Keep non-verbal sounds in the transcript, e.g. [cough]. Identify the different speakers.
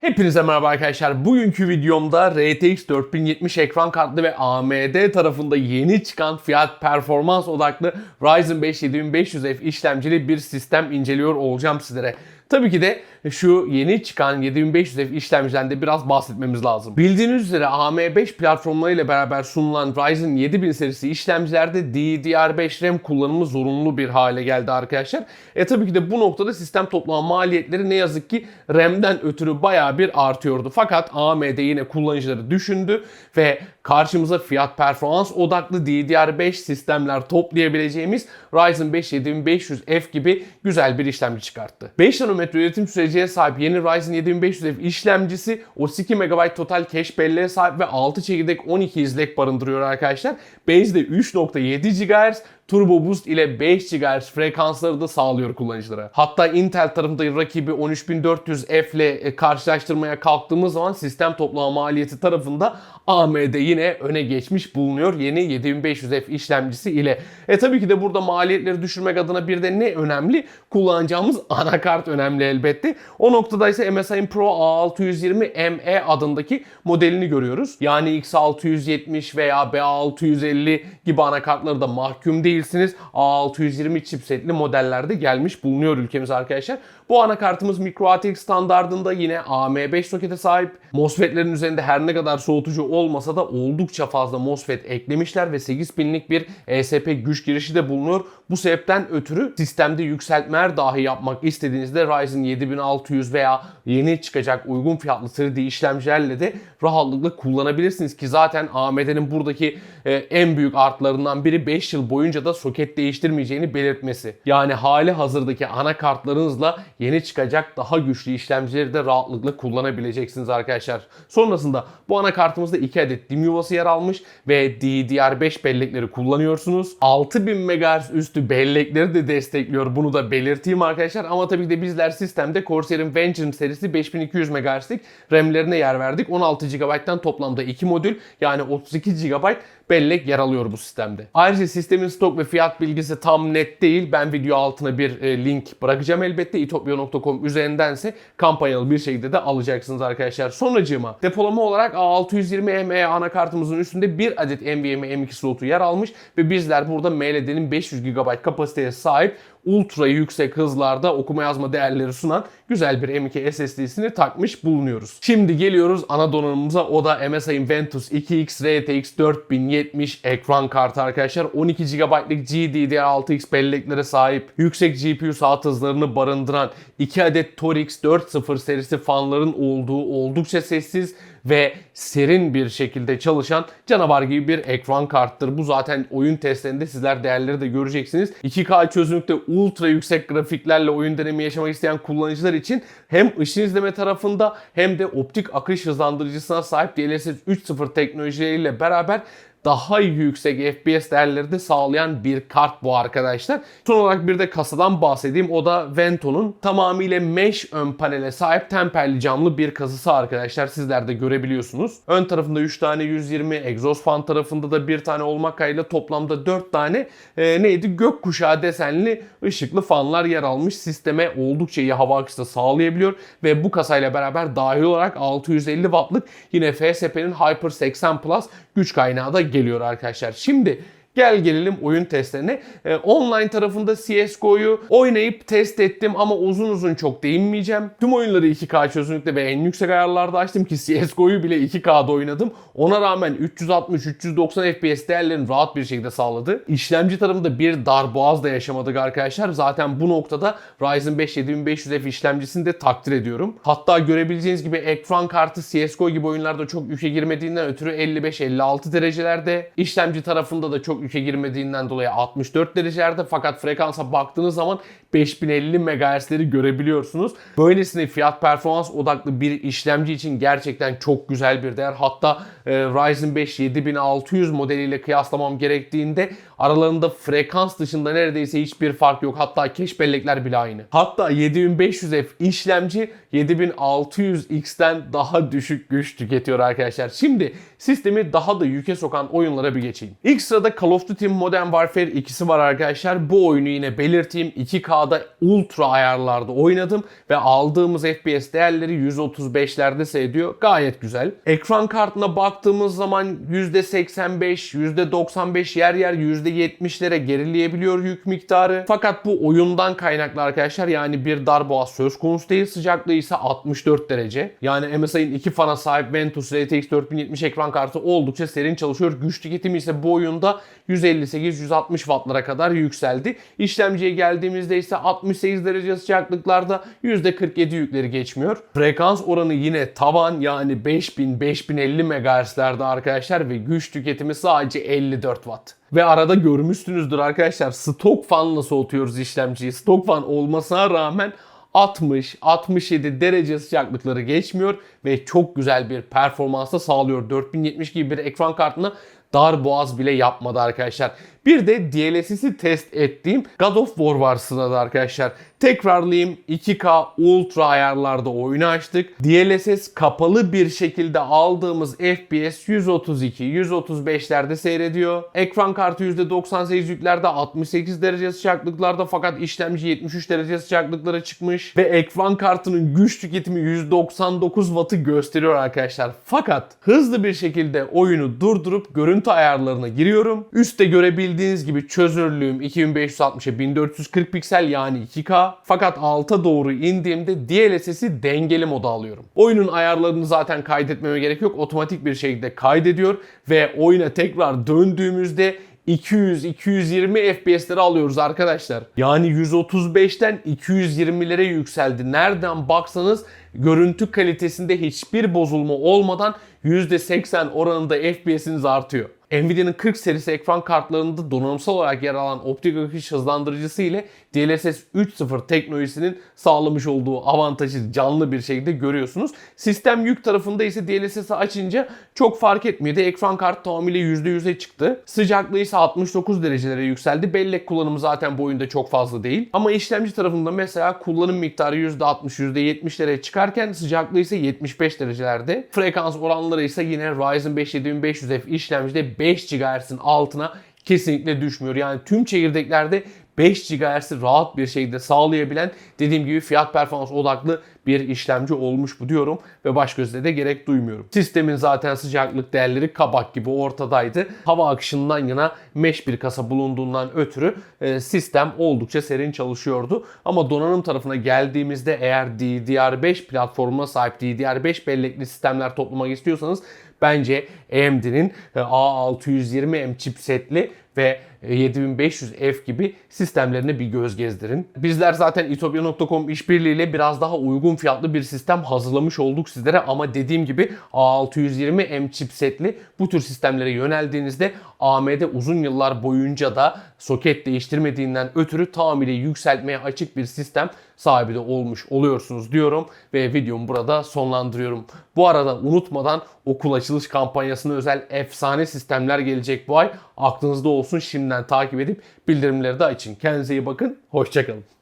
Speaker 1: Hepinize merhaba arkadaşlar. Bugünkü videomda RTX 4070 ekran kartlı ve AMD tarafında yeni çıkan fiyat performans odaklı Ryzen 5 7500F işlemcili bir sistem inceliyor olacağım sizlere. Tabii ki de şu yeni çıkan 7500F işlemciden de biraz bahsetmemiz lazım. Bildiğiniz üzere AM5 platformlarıyla beraber sunulan Ryzen 7000 serisi işlemcilerde DDR5 RAM kullanımı zorunlu bir hale geldi arkadaşlar. E tabii ki de bu noktada sistem toplama maliyetleri ne yazık ki RAM'den ötürü bayağı bir artıyordu. Fakat AMD yine kullanıcıları düşündü ve karşımıza fiyat performans odaklı DDR5 sistemler toplayabileceğimiz Ryzen 5 7500F gibi güzel bir işlemci çıkarttı. 5 nanometre üretim süreciye sahip yeni Ryzen 7500F işlemcisi 32 MB total cache belleğe sahip ve 6 çekirdek 12 izlek barındırıyor arkadaşlar. Base'de 3.7 GHz, Turbo Boost ile 5 GHz frekansları da sağlıyor kullanıcılara. Hatta Intel tarafında rakibi 13400F ile e, karşılaştırmaya kalktığımız zaman sistem toplama maliyeti tarafında AMD yine öne geçmiş bulunuyor yeni 7500F işlemcisi ile. E tabii ki de burada maliyetleri düşürmek adına bir de ne önemli? Kullanacağımız [laughs] anakart önemli elbette. O noktada ise MSI'ın Pro A620ME adındaki modelini görüyoruz. Yani X670 veya B650 gibi anakartları da mahkum değilsiniz. A620 chipsetli modellerde gelmiş bulunuyor ülkemize arkadaşlar. Bu anakartımız MicroATX standardında yine AM5 sokete sahip. MOSFET'lerin üzerinde her ne kadar soğutucu olmasa da oldukça fazla MOSFET eklemişler ve 8 pinlik bir ESP güç girişi de bulunuyor. Bu sebepten ötürü sistemde yükseltmeler dahi yapmak istediğinizde Ryzen 7600 veya yeni çıkacak uygun fiyatlı 3D işlemcilerle de rahatlıkla kullanabilirsiniz ki zaten AMD'nin buradaki e, en büyük artlarından biri 5 yıl boyunca da soket değiştirmeyeceğini belirtmesi. Yani hali hazırdaki anakartlarınızla yeni çıkacak daha güçlü işlemcileri de rahatlıkla kullanabileceksiniz arkadaşlar. Sonrasında bu anakartımızda 2 adet DIMM yuvası yer almış ve DDR5 bellekleri kullanıyorsunuz. 6000 MHz üstü bellekleri de destekliyor. Bunu da belirteyim arkadaşlar. Ama tabii de bizler sistemde Corsair'in Vengeance serisi 5200 MHz'lik RAM'lerine yer verdik. 16 GB'dan toplamda 2 modül yani 32 GB bellek yer alıyor bu sistemde. Ayrıca sistemin stok ve fiyat bilgisi tam net değil. Ben video altına bir e, link bırakacağım elbette. itopya.com üzerindense kampanyalı bir şekilde de alacaksınız arkadaşlar. Sonracığıma depolama olarak A620ME anakartımızın üstünde bir adet NVMe M2 slotu yer almış ve bizler burada MLD'nin 500 GB kapasiteye sahip ultra yüksek hızlarda okuma yazma değerleri sunan güzel bir M2 SSD'sini takmış bulunuyoruz. Şimdi geliyoruz ana donanımımıza. O da MSI'ın Ventus 2X RTX 4070 ekran kartı arkadaşlar. 12 GB'lık GDDR6X belleklere sahip, yüksek GPU saat hızlarını barındıran 2 adet Torix 4.0 serisi fanların olduğu oldukça sessiz ve serin bir şekilde çalışan canavar gibi bir ekran karttır. Bu zaten oyun testlerinde sizler değerleri de göreceksiniz. 2K çözünürlükte ultra yüksek grafiklerle oyun deneyimi yaşamak isteyen kullanıcılar için hem ışın izleme tarafında hem de optik akış hızlandırıcısına sahip DLSS 3.0 teknolojileriyle beraber daha yüksek FPS değerleri de sağlayan bir kart bu arkadaşlar. Son olarak bir de kasadan bahsedeyim. O da Vento'nun tamamıyla mesh ön panele sahip temperli camlı bir kasası arkadaşlar. Sizler de görebiliyorsunuz. Ön tarafında 3 tane 120, egzoz fan tarafında da bir tane olmak kaydıyla toplamda 4 tane e, neydi gökkuşağı desenli ışıklı fanlar yer almış. Sisteme oldukça iyi hava akışı da sağlayabiliyor ve bu kasayla beraber dahil olarak 650 wattlık yine FSP'nin Hyper 80 Plus güç kaynağı da geliyor arkadaşlar. Şimdi Gel gelelim oyun testlerine. Ee, online tarafında CSGO'yu oynayıp test ettim ama uzun uzun çok değinmeyeceğim. Tüm oyunları 2K çözünürlükte ve en yüksek ayarlarda açtım ki CSGO'yu bile 2K'da oynadım. Ona rağmen 360-390 FPS değerlerini rahat bir şekilde sağladı. İşlemci tarafında bir darboğaz da yaşamadık arkadaşlar. Zaten bu noktada Ryzen 5 7500F işlemcisini de takdir ediyorum. Hatta görebileceğiniz gibi ekran kartı CSGO gibi oyunlarda çok yüke girmediğinden ötürü 55-56 derecelerde. İşlemci tarafında da çok yüke girmediğinden dolayı 64 derecelerde fakat frekansa baktığınız zaman 5050 MHz'leri görebiliyorsunuz. Böylesine fiyat performans odaklı bir işlemci için gerçekten çok güzel bir değer. Hatta e, Ryzen 5 7600 modeliyle kıyaslamam gerektiğinde Aralarında frekans dışında neredeyse hiçbir fark yok. Hatta keş bellekler bile aynı. Hatta 7500F işlemci 7600X'ten daha düşük güç tüketiyor arkadaşlar. Şimdi sistemi daha da yüke sokan oyunlara bir geçeyim. İlk sırada Call of Duty Modern Warfare 2'si var arkadaşlar. Bu oyunu yine belirteyim. 2K'da ultra ayarlarda oynadım ve aldığımız FPS değerleri 135'lerde seyrediyor. Gayet güzel. Ekran kartına baktığımız zaman %85, %95 yer yer %70'lere gerileyebiliyor yük miktarı. Fakat bu oyundan kaynaklı arkadaşlar yani bir darboğaz söz konusu değil. Sıcaklığı ise 64 derece. Yani MSI'nin 2 fana sahip Ventus RTX 4070 ekran kartı oldukça serin çalışıyor. Güç tüketimi ise bu oyunda 158-160 wattlara kadar yükseldi. İşlemciye geldiğimizde ise 68 derece sıcaklıklarda %47 yükleri geçmiyor. Frekans oranı yine tavan yani 5000-5050 MHz'lerde arkadaşlar ve güç tüketimi sadece 54 watt. Ve arada görmüşsünüzdür arkadaşlar stok fanla soğutuyoruz işlemciyi. Stok fan olmasına rağmen 60-67 derece sıcaklıkları geçmiyor ve çok güzel bir performansa sağlıyor. 4070 gibi bir ekran kartına dar boğaz bile yapmadı arkadaşlar. Bir de DLSS'i test ettiğim God of War var sırada arkadaşlar. Tekrarlayayım 2K ultra ayarlarda oyunu açtık. DLSS kapalı bir şekilde aldığımız FPS 132-135'lerde seyrediyor. Ekran kartı %98 yüklerde 68 derece sıcaklıklarda fakat işlemci 73 derece sıcaklıklara çıkmış. Ve ekran kartının güç tüketimi 199 Watt'ı gösteriyor arkadaşlar. Fakat hızlı bir şekilde oyunu durdurup görüntü ayarlarına giriyorum. Üste görebildiğiniz gibi çözünürlüğüm 2560'a 1440 piksel yani 2K. Fakat alta doğru indiğimde DLSS'i dengeli moda alıyorum. Oyunun ayarlarını zaten kaydetmeme gerek yok. Otomatik bir şekilde kaydediyor ve oyuna tekrar döndüğümüzde 200-220 FPS'leri alıyoruz arkadaşlar. Yani 135'ten 220'lere yükseldi. Nereden baksanız görüntü kalitesinde hiçbir bozulma olmadan %80 oranında FPS'iniz artıyor. Nvidia'nın 40 serisi ekran kartlarında donanımsal olarak yer alan optik akış hızlandırıcısı ile DLSS 3.0 teknolojisinin sağlamış olduğu avantajı canlı bir şekilde görüyorsunuz. Sistem yük tarafında ise DLSS'i açınca çok fark etmedi. Ekran kartı tamamıyla %100'e çıktı. Sıcaklığı ise 69 derecelere yükseldi. Bellek kullanımı zaten bu oyunda çok fazla değil. Ama işlemci tarafında mesela kullanım miktarı %60, %70'lere çıkarken sıcaklığı ise 75 derecelerde. Frekans oranları ise yine Ryzen 5 7500F işlemcide 5 GHz'in altına kesinlikle düşmüyor. Yani tüm çekirdeklerde 5 GHz'i rahat bir şekilde sağlayabilen dediğim gibi fiyat performans odaklı bir işlemci olmuş bu diyorum ve baş gözle de gerek duymuyorum. Sistemin zaten sıcaklık değerleri kabak gibi ortadaydı. Hava akışından yana mesh bir kasa bulunduğundan ötürü e, sistem oldukça serin çalışıyordu. Ama donanım tarafına geldiğimizde eğer DDR5 platformuna sahip DDR5 bellekli sistemler toplamak istiyorsanız bence AMD'nin A620M chipsetli ve 7500F gibi sistemlerine bir göz gezdirin. Bizler zaten itopya.com işbirliğiyle biraz daha uygun fiyatlı bir sistem hazırlamış olduk sizlere ama dediğim gibi A620M chipsetli bu tür sistemlere yöneldiğinizde AMD uzun yıllar boyunca da soket değiştirmediğinden ötürü tamamıyla yükseltmeye açık bir sistem sahibi de olmuş oluyorsunuz diyorum ve videomu burada sonlandırıyorum. Bu arada unutmadan okul açılış kampanyasına özel efsane sistemler gelecek bu ay. Aklınızda olsun şimdiden takip edip bildirimleri de açın. Kendinize iyi bakın. Hoşçakalın.